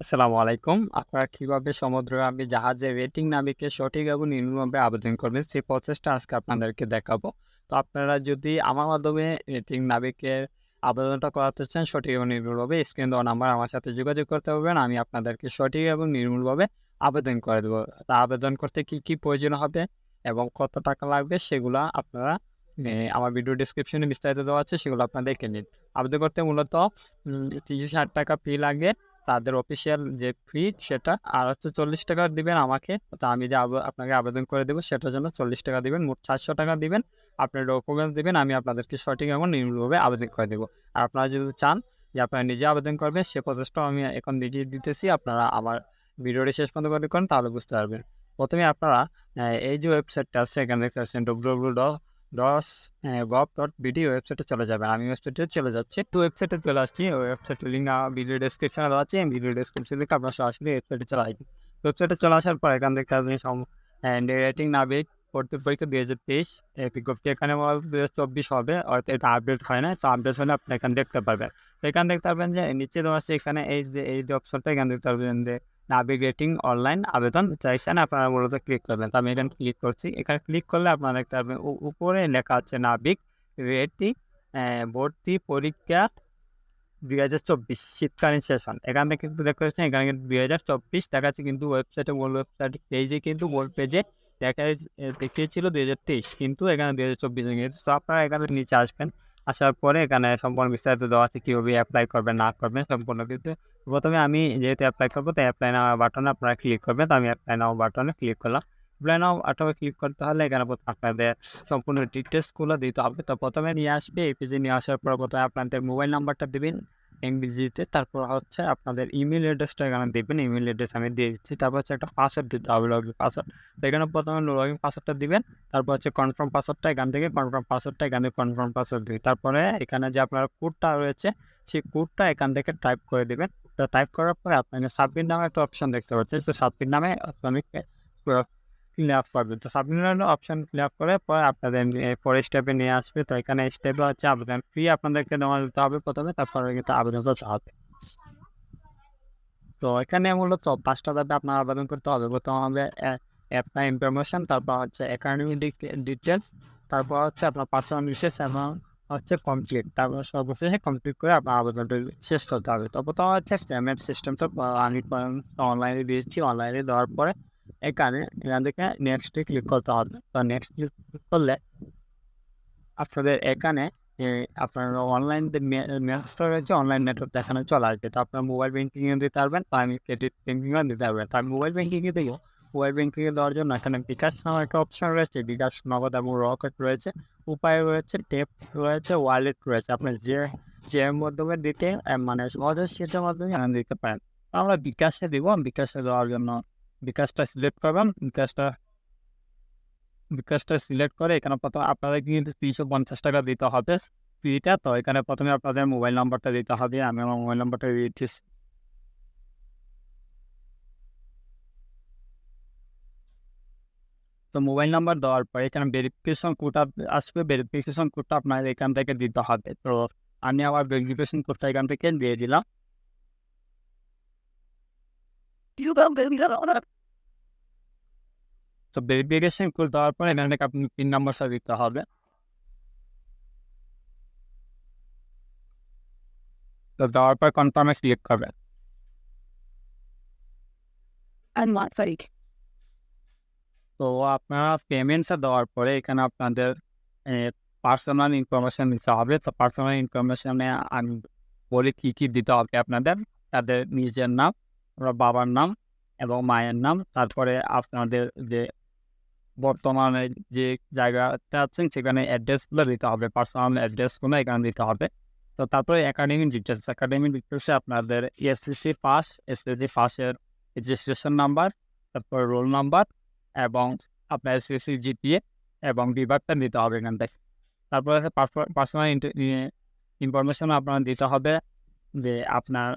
আসসালামু আলাইকুম। আপনারা কীভাবে সমুদ্রগামী জাহাজের রেটিং নাবিকের সঠিক এবং নির্ভুলভাবে আবেদন করবেন সেই প্রসেসটা আজকে আপনাদেরকে দেখাবো। তো আপনারা যদি আমার মাধ্যমে রেটিং নাবিকের আবেদনটা করাতে চান সঠিক এবং নির্মূলভাবে স্ক্রিন দেওয়া নাম্বার আমার সাথে যোগাযোগ করতে পারবেন। আমি আপনাদেরকে সঠিক এবং নির্মূলভাবে আবেদন করে দেবো। তা আবেদন করতে কি, কি প্রয়োজন হবে এবং কত টাকা লাগবে সেগুলো আপনারা আমার ভিডিও ডেসক্রিপশনে বিস্তারিত দেওয়া আছে সেগুলো আপনারা দেখে নিন। আবেদন করতে মূলত তিনশো ষাট টাকা ফি লাগে। তাদের অফিসিয়াল যে ফি সেটা, আর হচ্ছে ৳৪০ দিবেন আমাকে। তো আমি যে আপনাকে আবেদন করে দেবো সেটার জন্য ৳৪০ দিবেন। মোট ৳৪০০ দিবেন। আপনার ডকুমেন্টস দিবেন। আমি আপনাদেরকে সঠিক এবং নির্ভুলভাবে আবেদন করে দেবো। আর আপনারা যদি চান যে আপনারা নিজে আবেদন করবেন, সে প্রচেষ্টাও আমি এখন দেখিয়ে দিতেছি। আপনারা আমার ভিডিওটি শেষ পর্যন্ত করেন তাহলে বুঝতে পারবেন। প্রথমে আপনারা এই যে ওয়েবসাইটটা আছে, এখানে দেখতে পাচ্ছেন www.gov.bd ওয়েবসাইটে চলে যাবেন। আমি ওয়েবসাইটে চলে যাচ্ছি। তো ওয়েবসাইটে চলে আসছি। ওয়েবসাইটের লিঙ্ক ভিডিও ডেসক্রিপশনে দেওয়া আছে। ভিডিও ডেসক্রিপশন থেকে আপনারা সরাসরি ওয়েবসাইটে চলে আসবেন। ওয়েবসাইটে চলে আসার পর এখান থেকে আপনি রেটিং নাবিক ভর্তি পরীক্ষা ২০২৩ এ, বিজ্ঞপ্তি এখানে বলা ২০২৪ হবে। হয়তো এটা আপডেট হয় না, তো আপডেট হলে আপনি এখানে দেখতে পারবেন। তো এখানে দেখতে পারবেন যে, নিচে দেওয়া আছে এখানে এই যে এই যে অপশনটা এখানে দেখতে পারবেন যে রেটিং অনলাইন আবেদন তো এখানে আপনারা মূলত ক্লিক করবেন। তো আমি এখানে ক্লিক করছি। এখানে ক্লিক করলে আপনারা উ, উপরে লেখা আছে নাবিক রেটিং ভর্তি পরীক্ষা ২০২৪ শীতকালীন সেশন। এখানে কিন্তু দেখতে পাচ্ছেন, এখানে কিন্তু ২০২৪ দেখাচ্ছে কিন্তু ওয়েবসাইটে মূল ওয়েবসাইট পেজে কিন্তু মূল পেজে দেখা দেখিয়েছিল ২০২৩ কিন্তু এখানে ২০২৪ হয়ে গেছে। তো আপনারা এখানে নিচে আসবেন। আসার পরে এখানে সম্পূর্ণ বিস্তারিত দেওয়া আছে কীভাবে অ্যাপ্লাই করবেন, না করবেন সম্পূর্ণ কিন্তু প্রথমে আমি যেহেতু অ্যাপ্লাই করব, তাই অ্যাপ্লাই নাও বাটনে আপনারা ক্লিক করবেন। তো আমি অ্যাপ্লাই নাও বাটনে ক্লিক করলাম। অ্যাপ্লাই নাও বাটনে ক্লিক করতে হলে এখানে প্রথমে আপনাদের সম্পূর্ণ ডিটেলসগুলো দিতে হবে। তো প্রথমে নিয়ে আসবে, এই পেজে নিয়ে আসার পর প্রথমে আপনাদের মোবাইল নাম্বারটা দিবেন ইংরেজিতে। তারপর হচ্ছে আপনাদের ইমেইল অ্যাড্রেসটা এখানে দিবেন। ইমেইল অ্যাড্রেস আমি দিয়ে দিচ্ছি। তারপর হচ্ছে একটা পাসওয়ার্ড দিতে হবে লগ ইন পাসওয়ার্ড। এখানে প্রথমে লগ ইন পাসওয়ার্ডটা দিবেন। তারপর হচ্ছে কনফার্ম পাসওয়ার্ডটা এখান থেকে কনফার্ম পাসওয়ার্ডটা এখানে কনফার্ম পাসওয়ার্ড দিবেন। তারপরে এখানে যে আপনার কোডটা রয়েছে, সেই কোডটা এখান থেকে টাইপ করে দিবেন। টাইপ করার পরে আপনাকে সাবমিট নামে একটা অপশন দেখতে পাচ্ছেন। তো সাবমিট নামে আপনি ফিল আপ করবেন। তো সাবমিট অপশন ফিল আপ করে পরে আপনাদের এ, পরের স্টেপে নিয়ে আসবে। তো এখানে স্টেপে হচ্ছে আবেদন ফি আপনাদেরকে জমা দিতে হবে প্রথমে, তারপরে কিন্তু আবেদন করতে হবে। তো এখানে মূলত ৫ টা ধাপে আপনার আবেদন করতে হবে। প্রথম হবে অ্যা অ্যাপ্লাই ইনফরমেশন তারপর হচ্ছে একাডেমিক ডিক ডিটেইলস তারপর হচ্ছে আপনার পার্সোনাল ডিটেইলস এবং হচ্ছে কমপ্লিট। তারপর সর্বশেষে কমপ্লিট করে আপনার আবেদনটা শেষ করতে হবে। তো প্রথমে হচ্ছে পেমেন্ট সিস্টেমটা আমি অনলাইনে দিয়েছি। অনলাইনে দেওয়ার পরে এখানে এখান থেকে নেক্সটে ক্লিক করতে হবে। তো নেক্সট ক্লিক করলে আপনাদের এখানে আপনার অনলাইন মেসেজটা রয়েছে অনলাইন নেটওয়ার্ক দেখানো চলে আসবে। তো আপনার মোবাইল ব্যাংকিংয়ে দিতে পারবেন বা আমি ক্রেডিট ব্যাংকিংয়েও দিতে পারবেন। তো আমি মোবাইল ব্যাংকিংয়ে দিব। মোবাইল ব্যাংকিংয়ে দেওয়ার জন্য এখানে বিকাশ নামে একটা অপশন রয়েছে। বিকাশ, নগদ এবং রকেট রয়েছে। উপায় রয়েছে, টেপ রয়েছে, ওয়ালেট রয়েছে। আপনার যে যে মাধ্যমে দিতে মানে সহজে সেটার মাধ্যমে দিতে পারেন। তো আমরা বিকাশে দিব। বিকাশে দেওয়ার জন্য বিকাশটা সিলেক্ট করবেন। বিকাশটা বিকাশটা সিলেক্ট করে এখানে প্রথমে আপনাদের কিন্তু ৳৩৫০ দিতে হবে ফিটা। তো এখানে প্রথমে আপনাদের মোবাইল নাম্বারটা দিতে হবে। আমি আমার মোবাইল নাম্বারটা দিচ্ছি। তো মোবাইল নাম্বার দেওয়ার পরে এখানে ভেরিফিকেশন কোড আসবে। ভেরিফিকেশন কোডটা আপনার এখান থেকে দিতে হবে। তো আমি আমার ভেরিফিকেশন কোডটা এখান থেকে দিয়ে দিলাম। তো ভেরিফিকেশন কোড দেওয়ার পরে এখান থেকে আপনি পিন নাম্বারটা দিতে হবে। তো দেওয়ার পর কনফার্ম এ ক্লিক করবেন। তো আপনারা পেমেন্টসটা দেওয়ার পরে এখানে আপনাদের এ পার্সোনাল ইনফরমেশন দিতে হবে। তো পার্সোনাল ইনফরমেশনে আমি বলি কী, কী দিতে হবে আপনাদের। তাদের নিজের নাম, আপনার বাবার নাম এবং মায়ের নাম। তারপরে আপনাদের যে বর্তমানে যে জায়গাতে আছেন সেখানে অ্যাড্রেসগুলো দিতে হবে। পার্সোনাল অ্যাড্রেসগুলো এখানে দিতে হবে। তো তারপরে একাডেমিক ডিটেলস একাডেমিক ডিটেইলসে আপনাদের এসএসসি পাস, এসএসসি পাসের রেজিস্ট্রেশন নাম্বার, তারপর রোল নাম্বার এবং আপনার এসএসসি জিপিএ এবং বিভাগটা দিতে হবে এখান থেকে। তারপরে পার্সোনাল ইনফরমেশন আপনার দিতে হবে যে আপনার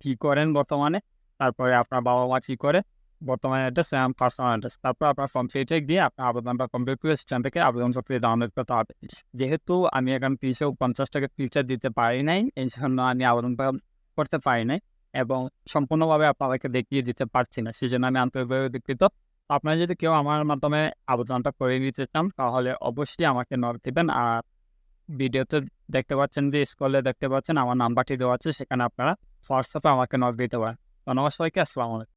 কী করেন বর্তমানে। তারপরে আপনার বাবা-মা কী করে, বর্তমানে অ্যাড্রেস এবং পার্সোনাল অ্যাড্রেস। তারপর আপনার ফর্ম কমপ্লিটে গিয়ে আপনার আবেদনটা কমপ্লিট করে সেখান থেকে আবেদনপত্রটি ডাউনলোড করতে হবে। যেহেতু আমি এখানে ৳৩৫০ ফিটা দিতে পারি নাই, এই জন্য আমি আবেদনটা করতে পারি নাই। এবং সম্পূর্ণভাবে আপনাদেরকে দেখিয়ে দিতে পারছি না সেজন্য আমি আন্তরিকভাবে দুঃখিত আপনারা যদি কেউ আমার মাধ্যমে আবেদনটা করে নিতে চান তাহলে অবশ্যই আমাকে নক দেবেন আর ভিডিওতে দেখতে পাচ্ছেন যে স্কুলে দেখতে পাচ্ছেন আমার নাম্বারটি দেওয়া আছে সেখানে আপনারা হোয়াটসঅ্যাপে আমাকে নক দিতে পারেন ধন্যবাদ সবাইকে আসসালামু আলাইকুম